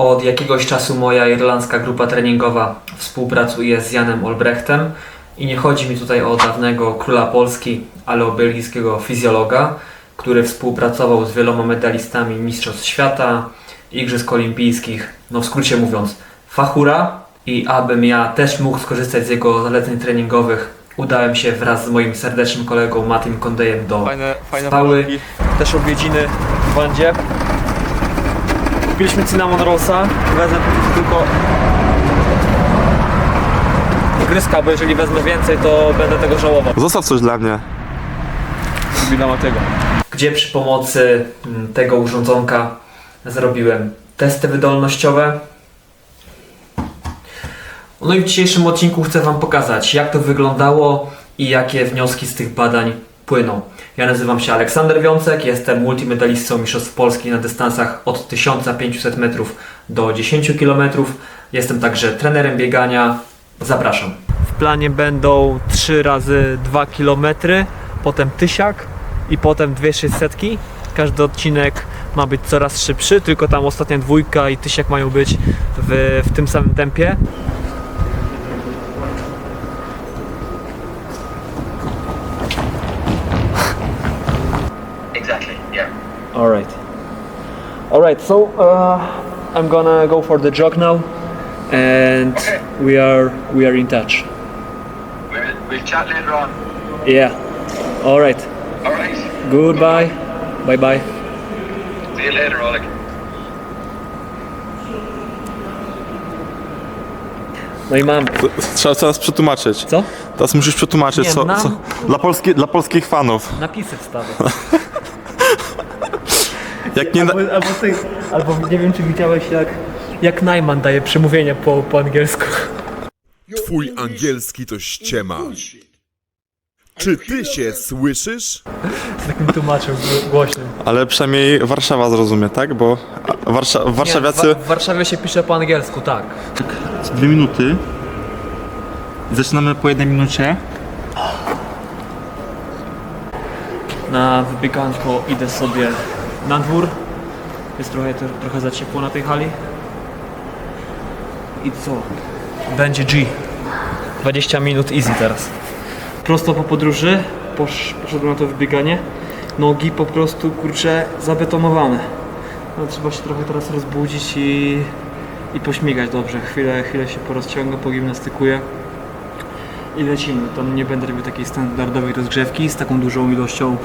Od jakiegoś czasu moja irlandzka grupa treningowa współpracuje z Janem Olbrechtem i nie chodzi mi tutaj o dawnego króla Polski, ale o belgijskiego fizjologa, który współpracował z wieloma medalistami Mistrzostw Świata, Igrzysk Olimpijskich, no w skrócie mówiąc, fachura. I abym ja też mógł skorzystać z jego zaleceń treningowych, udałem się wraz z moim serdecznym kolegą Matym Kondejem do Fajne, fajne Spały. Też odwiedziny w bandzie. Kupiliśmy cinnamon rollsa. Wezmę tylko gryzka, bo jeżeli wezmę więcej, to będę tego żałował. Zostaw coś dla mnie. Dla Matego. gdzie przy pomocy mm, tego urządzonka zrobiłem testy wydolnościowe. No i w dzisiejszym odcinku chcę Wam pokazać, jak to wyglądało i jakie wnioski z tych badań płyną. Ja nazywam się Aleksander Wiącek, jestem multimedalistą Mistrzostw Polski na dystansach od 1500 metrów do 10 km. Jestem także trenerem biegania. Zapraszam. W planie będą 3 razy 2 km, potem tysiak i potem 2600. Każdy odcinek ma być coraz szybszy, tylko tam ostatnia dwójka i tysiak mają być w, w tym samym tempie. All right. All right. So uh, I'm gonna go for the jog now, and Okay. we are we are in touch. We'll, we'll chat later on. Yeah. All right. All right. Goodbye. Bye bye. See you later, Oleg. No i mam. Trzeba teraz przetłumaczyć. Co? Teraz musisz przetłumaczyć, Nie, co, nam- co dla, polski, dla polskich fanów. Napisy wstawię. Jak nie, Albo, albo ty, albo nie wiem czy widziałeś jak, jak Najman daje przemówienia po, po angielsku. Twój angielski to ściema. Czy ty się słyszysz? Z takim tłumaczem gło- głośnym. ale przynajmniej Warszawa zrozumie, tak? Bo a, Warsza, Nie, warszawiacy... w, w Warszawie się pisze po angielsku, tak. Dwie minuty. Zaczynamy po jednej minucie. Na wybieganko idę sobie na dwór. Jest trochę, trochę za ciepło na tej hali. I co? Będzie G. 20 minut easy teraz. Prosto po podróży posz, poszedłem na to wybieganie. Nogi po prostu kurcze zabetonowane. No, trzeba się trochę teraz rozbudzić i, i pośmigać dobrze. Chwilę, chwilę się porozciągnę, pogimnastykuję i lecimy. Tam nie będę robił takiej standardowej rozgrzewki z taką dużą ilością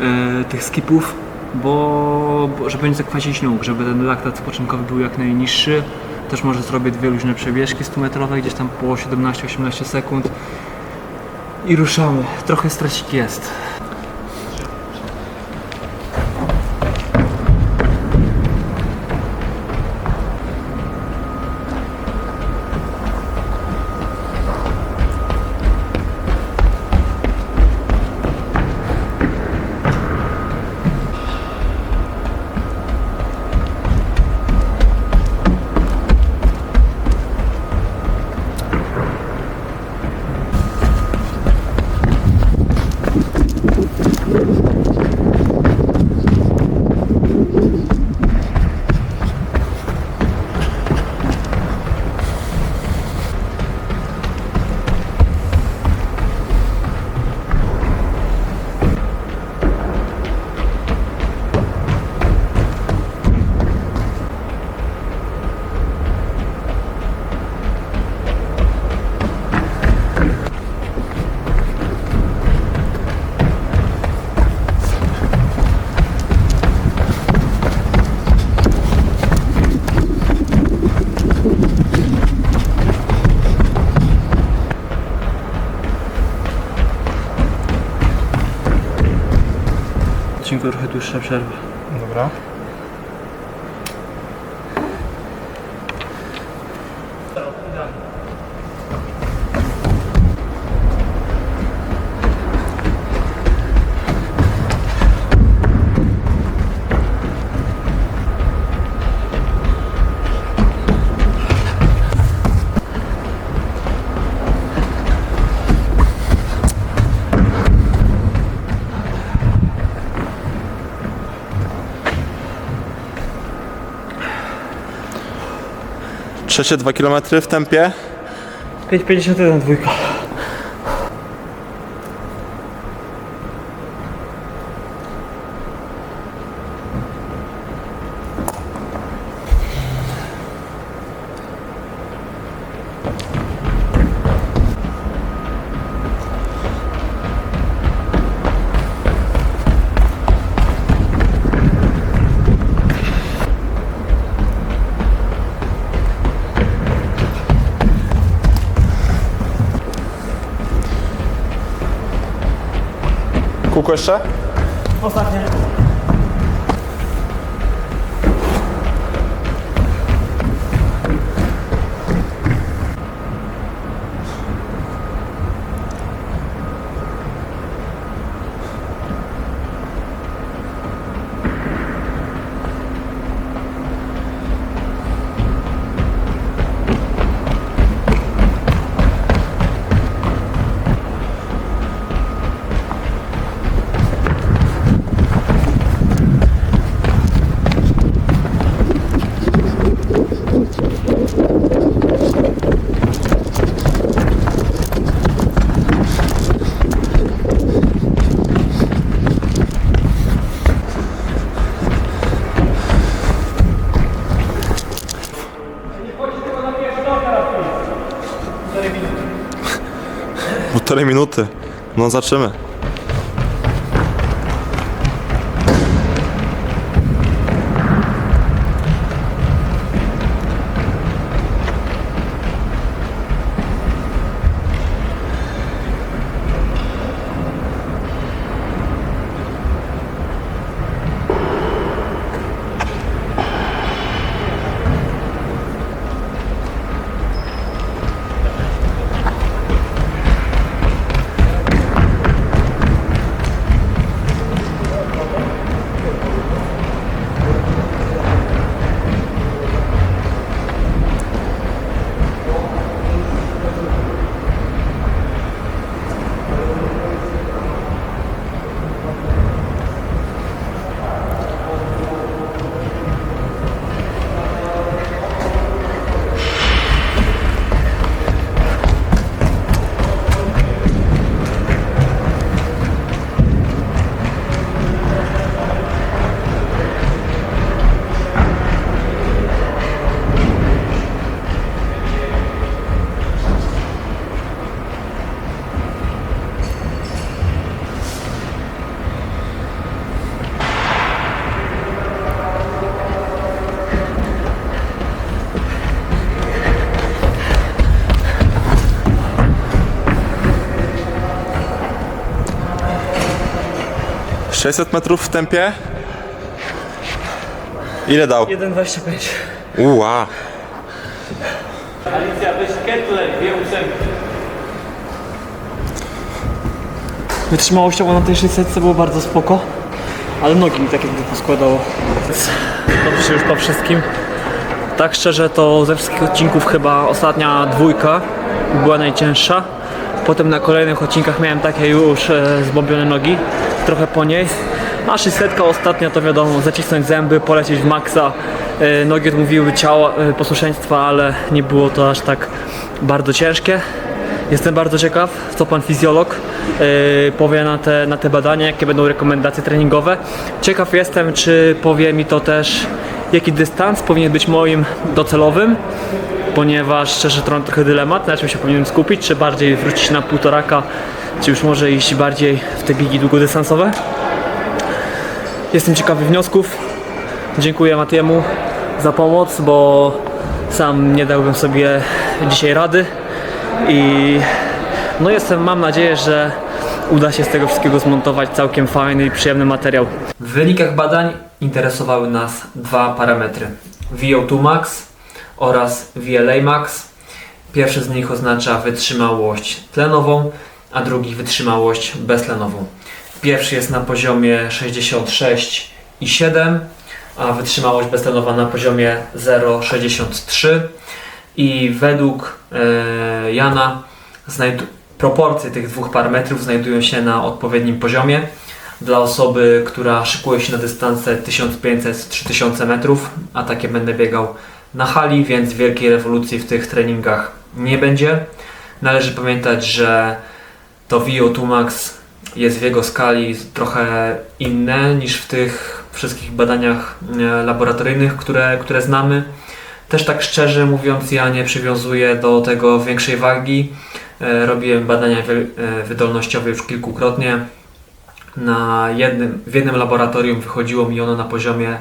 e, tych skipów, bo, żeby nie zakwacić nóg, żeby ten laktat spoczynkowy był jak najniższy. Też może zrobię dwie luźne przebieżki 100 metrowe, gdzieś tam po 17-18 sekund i ruszamy. Trochę stresik jest. Odcinku trochę dłuższa przerwa. Dobra. Trzecie 2 km w tempie. 5,51 dwójka. Jeszcze? Ostatnie. Półtorej minuty. No zaczymy. Sześćset metrów w tempie. Ile dał? 1,25. Uła. Alicja, weź ketle, dwie ósemki. Wytrzymałościowo na tej 600 było bardzo spoko, ale nogi mi tak jakby poskładało. Dobrze już po wszystkim. Tak szczerze to ze wszystkich odcinków chyba ostatnia dwójka była najcięższa. Potem na kolejnych odcinkach miałem takie już e, zbombione nogi, trochę po niej. A 600 ostatnia to wiadomo, zacisnąć zęby, polecieć w maksa. E, nogi odmówiły ciała, e, posłuszeństwa, ale nie było to aż tak bardzo ciężkie. Jestem bardzo ciekaw, co pan fizjolog yy, powie na te, na te badania, jakie będą rekomendacje treningowe. Ciekaw jestem, czy powie mi to też, jaki dystans powinien być moim docelowym, ponieważ szczerze to mam trochę dylemat, na czym się powinienem skupić, czy bardziej wrócić na półtoraka, czy już może iść bardziej w te biegi długodystansowe. Jestem ciekawy wniosków. Dziękuję Matiemu za pomoc, bo sam nie dałbym sobie dzisiaj rady. I no jestem, mam nadzieję, że uda się z tego wszystkiego zmontować całkiem fajny i przyjemny materiał. W wynikach badań interesowały nas dwa parametry: VO2 max oraz VLA max. Pierwszy z nich oznacza wytrzymałość tlenową, a drugi wytrzymałość beztlenową. Pierwszy jest na poziomie 66,7, a wytrzymałość beztlenowa na poziomie 0,63 i według e, Jana proporcje tych dwóch parametrów znajdują się na odpowiednim poziomie. Dla osoby, która szykuje się na dystanse 1500-3000 metrów, a takie będę biegał na hali, więc wielkiej rewolucji w tych treningach nie będzie. Należy pamiętać, że to VO2 Max jest w jego skali trochę inne niż w tych wszystkich badaniach e, laboratoryjnych, które, które znamy. Też tak szczerze mówiąc, ja nie przywiązuję do tego większej wagi. E, Robiłem badania e, wydolnościowe już kilkukrotnie. Na jednym, w jednym laboratorium wychodziło mi ono na poziomie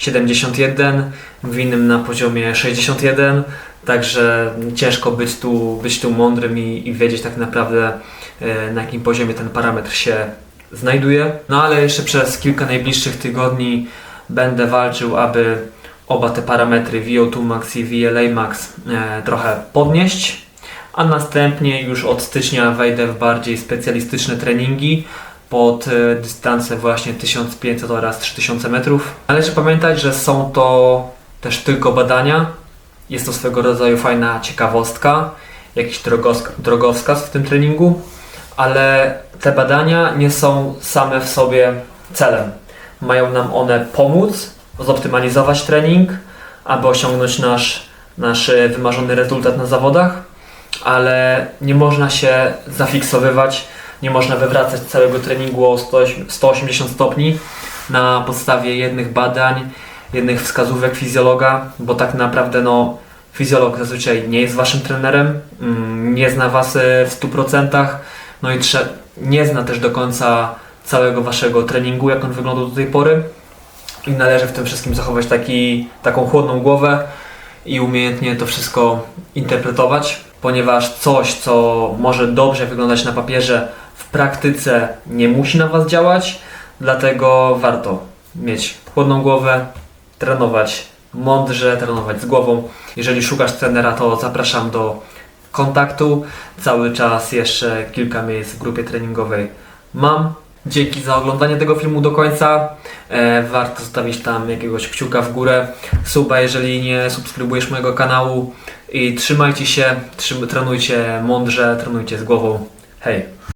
71, w innym na poziomie 61, także ciężko być tu, być tu mądrym i, i wiedzieć tak naprawdę e, na jakim poziomie ten parametr się znajduje. No ale jeszcze przez kilka najbliższych tygodni będę walczył, aby oba te parametry VO2 max i VLA max e, trochę podnieść, a następnie już od stycznia wejdę w bardziej specjalistyczne treningi pod e, dystanse właśnie 1500 oraz 3000 metrów. Należy pamiętać, że są to też tylko badania. Jest to swego rodzaju fajna ciekawostka, jakiś drogowsk- drogowskaz w tym treningu, ale te badania nie są same w sobie celem. Mają nam one pomóc zoptymalizować trening, aby osiągnąć nasz, nasz e, wymarzony rezultat na zawodach, ale nie można się zafiksowywać, nie można wywracać całego treningu o 100 180 stopni na podstawie jednych badań, jednych wskazówek fizjologa, bo tak naprawdę no, fizjolog zazwyczaj nie jest waszym trenerem, mm, nie zna was e, w 100%, no i nie zna też do końca całego waszego treningu, jak on wyglądał do tej pory. I należy w tym wszystkim zachować taki, taką chłodną głowę i umiejętnie to wszystko interpretować, ponieważ coś, co może dobrze wyglądać na papierze, w praktyce nie musi na Was działać, dlatego warto mieć chłodną głowę, trenować mądrze, trenować z głową. Jeżeli szukasz trenera, to zapraszam do kontaktu. Cały czas jeszcze kilka miejsc w grupie treningowej mam. Dzięki za oglądanie tego filmu do końca. E, warto zostawić tam jakiegoś kciuka w górę, suba, jeżeli nie subskrybujesz mojego kanału. I trzymajcie się, trzym, trenujcie mądrze, trenujcie z głową. Hej!